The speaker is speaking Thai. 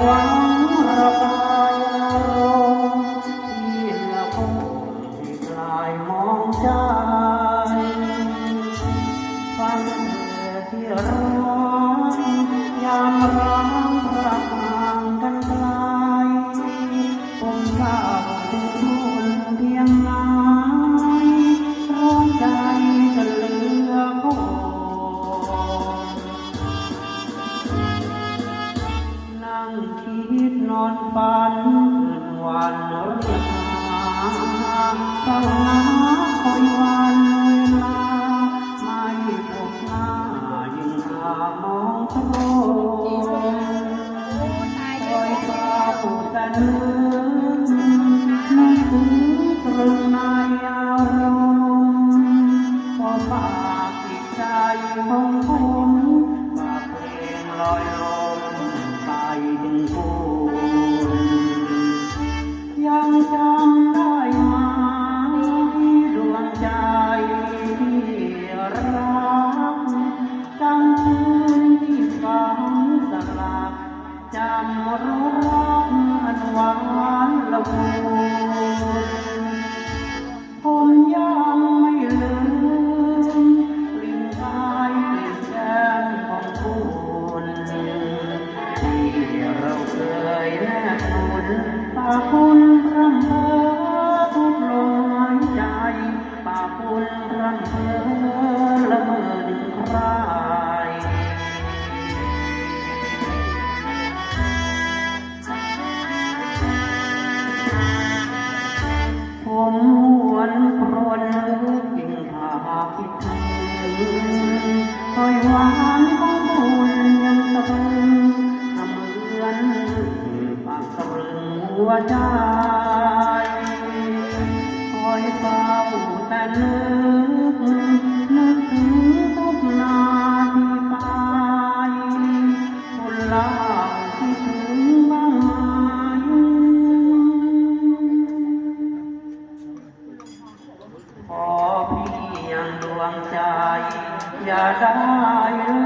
หวังระบายอารมณ์ที่ละคงที่กลายมองใจฝันเธอที่ร้องยามร้อ ฝันคืนวันเรียกหาเฝ้าหาคอยวันเวลาไม่พบหน้ายิ่งหามองตรงคอยตาปูแต่นึก จำรสอันหวานละมุนผมยังไม่ลืมกลิ่นกายกลิ่นแก้มของคุณที่เราเคยแนบหนุนตาคุณ คิดถึงคอยหวานของคุณยังตรึงทำเหมือนปากตรึงหัวใจคอยเฝ้าแต่นึกนึกถึงทุกนาทีไปคนลา ดวงใจ อย่าได้